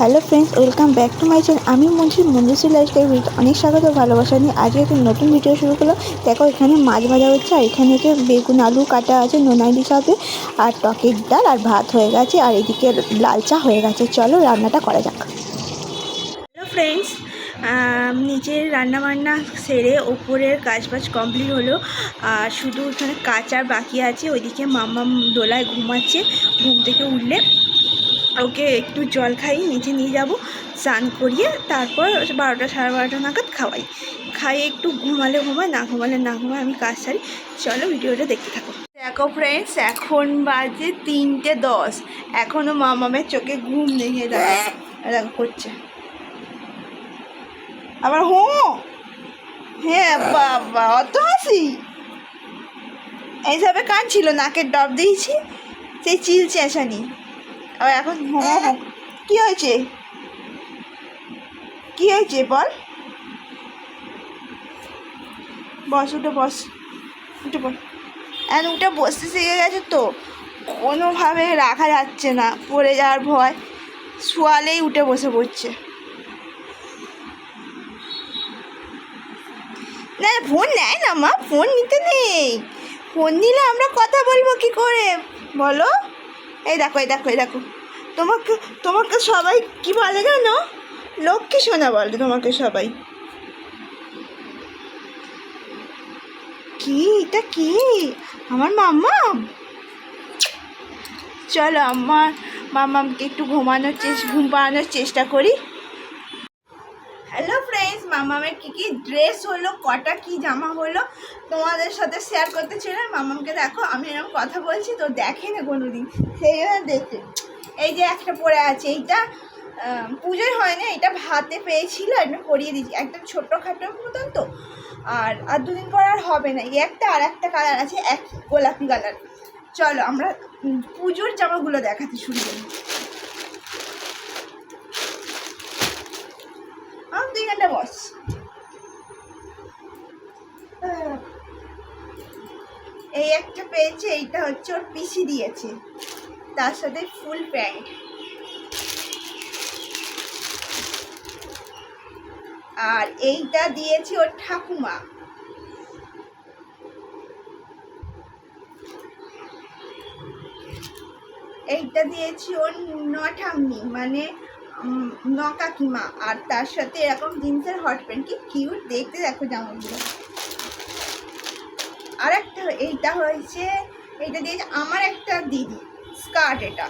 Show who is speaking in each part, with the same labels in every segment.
Speaker 1: Hello friends, welcome back to my channel. আমি Manjur Manjushree lifestyle video অনেক স্বাগত ভালোবাসা নিয়ে। আজকে একটা নতুন ভিডিও শুরু করল দেখো, এখানে মাছ ভাজা হচ্ছে, আর এখানে হচ্ছে বেগুন, আলু কাটা আছে নোনাইলি সাথে আর টকের ডাল, আর ভাত হয়ে গেছে, আর এদিকে লাল চা হয়ে গেছে। চলো, রান্নাটা করা যাক। হ্যালো ফ্রেন্ডস নিজের রান্নাবান্না সেরে ওপরের কাজ বাজ কমপ্লিট হলো। আর শুধু এখানে কাচার বাকি আছে। ওইদিকে মাম্মাম দোলায় ঘুমাচ্ছে, ঘুম থেকে উঠলে। ওকে একটু জল খাইয়ে নিচে নিয়ে যাব, স্নান করিয়ে তারপর বারোটা সাড়ে বারোটা নাগাদ খাওয়াই। খাইয়ে একটু ঘুমালে ঘুমায়, না ঘুমালে না ঘুমায়, আমি কাজ সারি। চলো ভিডিওটা দেখতে থাকো। দেখো ফ্রেন্ডস এখন বাজে তিনটে দশ। এখনও মামামের চোখে ঘুম এ দেখো দেখো করছে আবার হো! হ্যাঁ বাবা, অত হাসি? এইভাবে কাঁদছিল নাকের ডব দিয়েছি, সেই চিল চেঁচানি আর এখন হো হো কি হয়েছে? কি হয়েছে বল? বস, উঠে বস, উঠে বল এখন উঠে বসতে শিখে গেছে তো। কোনোভাবে রাখা যাচ্ছে না, পড়ে যাওয়ার ভয়। শোয়ালেই উঠে বসে পড়ছে। না, ফোন নেয় না মা, ফোন নিতে নেই। ফোন নিলে আমরা কথা বলব কি করে? বলো। এই দেখো এই দেখো এই দেখো। তোমাকে তোমাকে সবাই কি বলে জানো? লক্ষ্মী সোনা বলে তোমাকে সবাই। কি? এটা কি? আমার মাম্মা? চলো, আমার মাম্মামকে একটু ঘুমানোর চেষ্টা ঘুম পাড়ানোর চেষ্টা করি। মামামের কী কী ড্রেস হলো, কটা কি জামা হলো, তোমাদের সাথে শেয়ার করতে ছিল মামামকে দেখো, আমি এরকম কথা বলছি, তো দেখে না কোনো দিন সেই জন্য দেখে। এই যে একটা পরে আছে, এইটা পুজোয় হয় না এটা ভাতে পেয়েছিল এটা পরিয়ে দিয়েছি। একদম ছোটো খাটো মতন তো। আর আর দুদিন পর আর হবে না। এই একটা আর একটা কালার আছে এক গোলাপি কালার চলো, আমরা পুজোর জামাগুলো দেখাতে শুরু করি। বস। এই একটা পেয়েছে, এইটা হচ্ছে ওর পিসি দিয়েছে। তার সাথে ফুল প্যান্ট। আর এইটা দিয়েছে ওর ঠাকুমা। এইটা দিয়েছি ওর নঠাম্মি মানে উম, ন কাকিমা আর তার সাথে এরকম জিন্সের হট প্যান্ট কি কিউট দেখতে দেখো জামাগুলো। আর একটা এইটা হয়েছে এইটা দিয়েছে আমার একটা দিদি স্কার্ট এটা।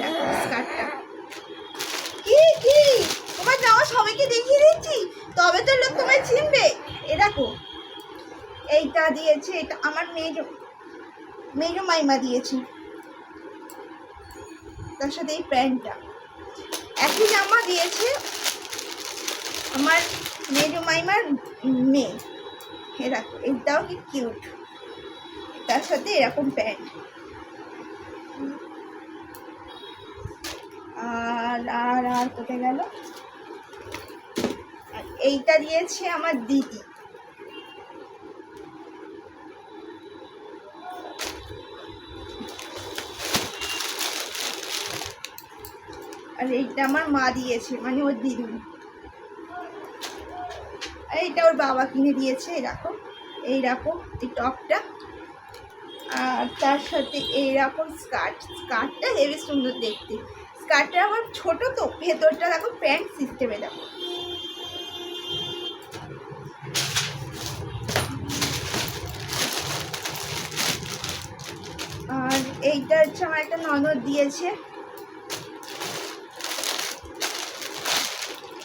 Speaker 1: দেখো স্কার্টটা কি কি? তোমার জামা সবাইকে দেখিয়ে দিচ্ছি? তবে তো লোক তোমায় চিনবে। এরকম এইটা দিয়েছে এটা আমার মেজ মেজো মাইমা দিয়েছে। তার সাথে এই প্যান্টটা। একই জামা দিয়েছে আমার মেজো মাইমার মেয়ে। এরকম এটাও কি কিউট তার সাথে এরকম প্যান্ট আর আর আর কোথায় গেল? এইটা দিয়েছে আমার দিদি। আর এইটা আমার মা দিয়েছে মানে ওর দিদি। আর এইটা ওর বাবা কিনে দিয়েছে এরকম এইরকম এই টপটা। আর তার সাথে এইরকম স্কার্ট, স্কার্টটা হেবি সুন্দর দেখতে। স্কার্টটা আমার ছোট তো, ভেতরটা দেখো প্যান্ট সিস্টেমে দেখো। আর এইটা হচ্ছে আমার একটা ননদ দিয়েছে।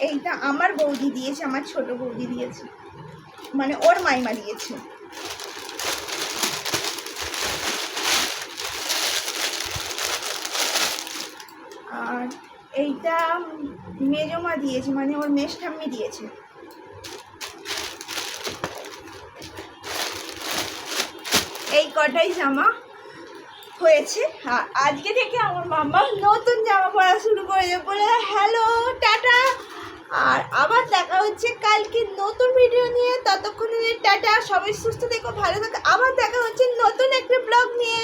Speaker 1: এইটা আমার বৌদি দিয়েছে, আমার ছোট বৌদি দিয়েছে। মানে ওর মাইমা দিয়েছে। আর এইটা মেজমা দিয়েছে মানে ওর মেষ ঠাম্মি দিয়েছে। এই কটাই জামা হয়েছে। আজকে থেকে আমার মাম্মা নতুন জামা পরা শুরু করেছে বলে, হ্যালো, টাটা। আর আবার দেখা হচ্ছে কালকে নতুন ভিডিও নিয়ে। ততক্ষণে টাটা, সবাই সুস্থ দেখো ভালো থাকো। আবার দেখা হচ্ছে নতুন একটা ব্লগ নিয়ে।